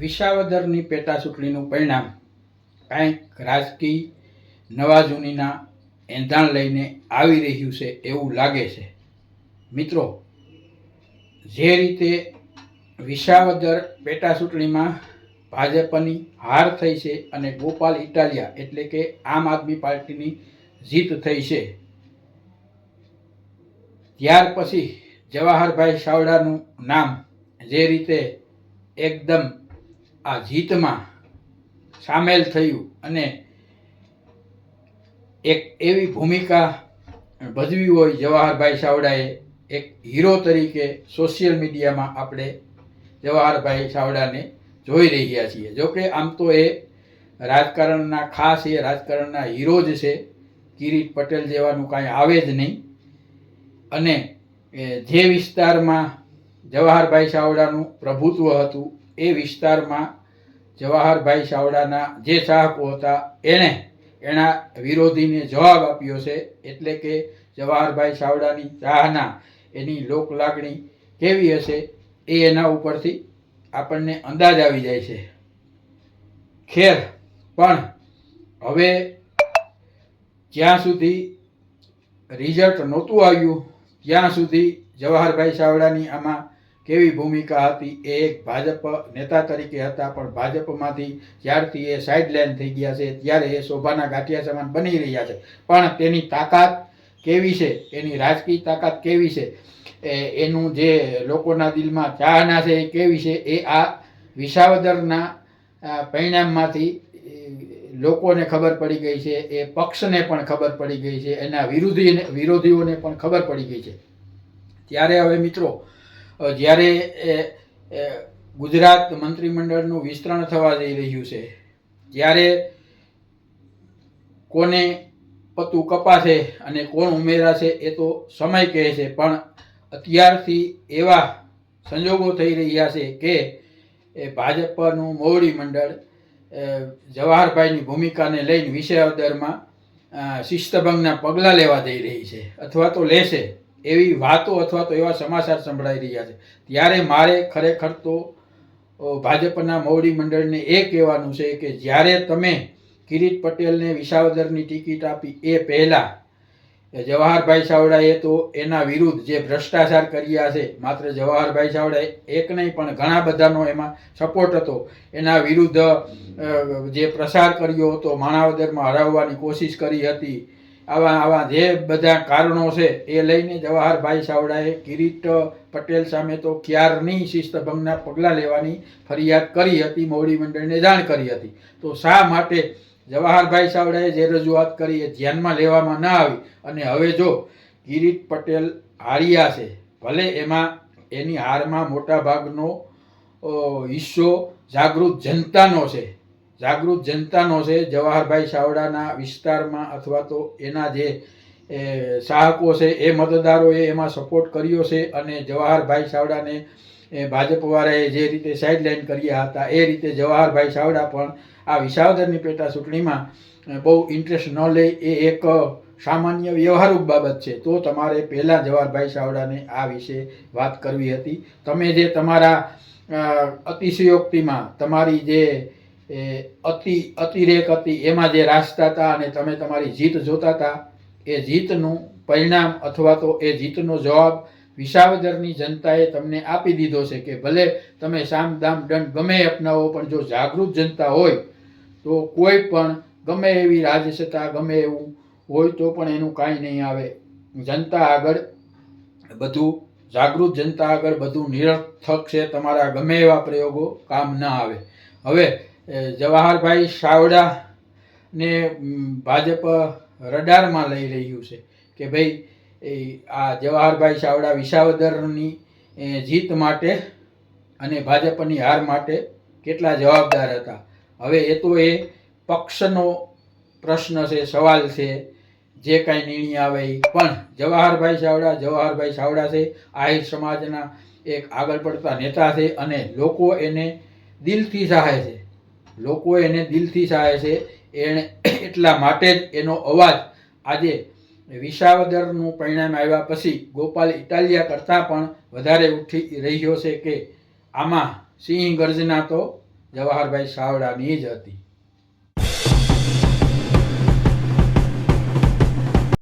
વિસાવદરની પેટા ચૂંટણીનું પરિણામ કાંઈક રાજકીય નવા જૂનીના એંધાણ લઈને આવી રહ્યું છે એવું લાગે છે. મિત્રો, જે રીતે વિસાવદર પેટા ચૂંટણીમાં ભાજપની હાર થઈ છે અને ગોપાલ ઇટાલિયા એટલે કે આમ આદમી પાર્ટીની જીત થઈ છે, ત્યાર પછી જવાહરભાઈ સાવડાનું નામ જે રીતે એકદમ આ જીતમાં સામેલ થયું અને એક એવી ભૂમિકા ભજવી હોય જવાહરભાઈ સાવડાએ એક હીરો તરીકે સોશિયલ મીડિયામાં આપણે જવાહરભાઈ સાવડાને જોઈ રહ્યા છીએ. જોકે આમ તો એ રાજકારણના ખાસ એ રાજકારણના હીરો જ છે. કિરીટ પટેલ જેવાનું કાંઈ આવે જ નહીં. અને જે વિસ્તારમાં જવાહરભાઈ સાવડાનું પ્રભુત્વ હતું એ વિસ્તારમાં જવાહરભાઈ સાવડાના જે ચાહકો હતા, એણે એના વિરોધીને જવાબ આપ્યો છે. એટલે કે જવાહરભાઈ સાવડાની ચાહના એની લોક લાગણી કેવી હશે એ એના ઉપરથી આપણને અંદાજ આવી જાય છે. ખેર, પણ હવે જ્યાં સુધી રિઝલ્ટ નહોતું આવ્યું, ત્યાં સુધી જવાહરભાઈ સાવડાની આમાં કેવી ભૂમિકા હતી એ એક ભાજપ નેતા તરીકે હતા, પણ ભાજપમાંથી જ્યારથી એ સાઇડલાઇન થઈ ગયા છે, ત્યારે એ શોભાના ગાંઠિયા સમાન બની રહ્યા છે. પણ તેની તાકાત કેવી છે? એની રાજકીય તાકાત કેવી છે? એ, એનું જે લોકોના દિલમાં ચાહના છે એ કેવી છે? એ આ વિસાવદરના પરિણામમાંથી લોકોને ખબર પડી ગઈ છે, એ પક્ષને પણ ખબર પડી ગઈ છે, એના વિરોધીને વિરોધીઓને પણ ખબર પડી ગઈ છે. ત્યારે હવે મિત્રો જ્યારે ગુજરાત મંત્રીમંડળનું વિસ્તરણ થવા જઈ રહ્યું છે જ્યારે કોને પતું કપાશે અને કોણ ઉમેરાશે એ તો સમય કહે છે પણ અત્યારથી એવા સંજોગો થઈ રહ્યા છે કે ભાજપનું મોવડી મંડળ જવાહરભાઈની ભૂમિકાને લઈને વિષયાવદરમાં અ, શિસ્તભંગના પગલાં લેવા જઈ રહી છે અથવા તો લેશે. એવી વાતો અથવા તો એવા સમાચાર સંભળાઈ રહ્યા છે. ત્યારે મારે ખરેખર તો ભાજપના મોવડી મંડળને એ કહેવાનું છે કે જ્યારે તમે કિરીટ પટેલને વિસાવદરની ટિકિટ આપી એ પહેલાં જવાહરભાઈ ચાવડાએ તો એના વિરુદ્ધ જે ભ્રષ્ટાચાર કર્યા છે, માત્ર જવાહરભાઈ ચાવડાએ એક નહીં, પણ ઘણા બધાનો એમાં સપોર્ટ હતો. એના વિરુદ્ધ જે પ્રસાર કર્યો હતો, માણાવદરમાં હરાવવાની કોશિશ કરી હતી આવા આવા જે બધા કારણો છે એ લઈને જવાહરભાઈ ચાવડાએ કિરીટ પટેલ સામે તો ક્યારની શિસ્તભંગના પગલાં લેવાની ફરિયાદ કરી હતી, મોવડી મંડળને જાણ કરી હતી. તો શા માટે જવાહરભાઈ ચાવડાએ જે રજૂઆત કરી એ ધ્યાનમાં લેવામાં ન આવી? અને હવે જો કિરીટ પટેલ હાર્યા છે, ભલે એમાં એની હારમાં મોટા ભાગનો હિસ્સો જાગૃત જનતાનો છે જાગૃત જનતાનો છે જવાહરભાઈ ચાવડાના વિસ્તારમાં અથવા તો એના જે એ, ચાહકો છે એ મતદારોએ એમાં સપોર્ટ કર્યો છે અને જવાહરભાઈ ચાવડાને ભાજપવાળાએ જે રીતે સાઇડલાઇન કર્યા હતા એ રીતે જવાહરભાઈ ચાવડા પણ આ વિસાવદરની પેટા ચૂંટણીમાં બહુ ઇન્ટરેસ્ટ ન લે એ એક સામાન્ય વ્યવહારિક બાબત છે. તો તમારે પહેલાં જવાહરભાઈ ચાવડાને આ વિશે વાત કરવી હતી. તમે જે તમારા અતિશયોક્તિમાં તમારી જે એ, અતિ અતિરેક હતી એમાં જે રાસતા હતા અને તમે તમારી જીત જોતા હતા એ જીતનું પરિણામ અથવા તો એ જીતનો જવાબ વિસાવદરની જનતાએ તમને આપી દીધો છે કે ભલે તમે સામ દામ દંડ ગમે અપનાવો પણ જો જાગૃત જનતા હોય તો કોઈ પણ ગમે એવી રાજસત્તા ગમે એવું હોય તો પણ એનું કાંઈ નહીં આવે. જનતા આગળ બધું જાગૃત જનતા આગળ બધું નિરર્થક છે. તમારા ગમે એવા પ્રયોગો કામ ન આવે. હવે જવાહરભાઈ ચાવડાને ભાજપ રડારમાં લઈ રહ્યું છે કે ભાઈ આ જવાહરભાઈ ચાવડા વિસાવદરની જીત માટે અને ભાજપની હાર માટે કેટલા જવાબદાર હતા. હવે એ તો એ પક્ષનો પ્રશ્ન છે, સવાલ છે, જે કાંઈ નિર્ણય આવે એ પણ જવાહરભાઈ ચાવડા જવાહરભાઈ ચાવડા છે, આહિર સમાજના એક આગળ પડતા નેતા છે અને લોકો એને દિલથી ચાહે છે. લોકો એને દિલથી સાહે છે. એણે એટલા માટે જ એનો અવાજ આજે વિસાવદરનું પરિણામ આવ્યા પછી ગોપાલ ઇટાલિયા કરતાં પણ વધારે ઉઠી રહ્યો છે કે આમાં સિંહ ગર્જના તો જવાહરભાઈ સાવડાની જ હતી.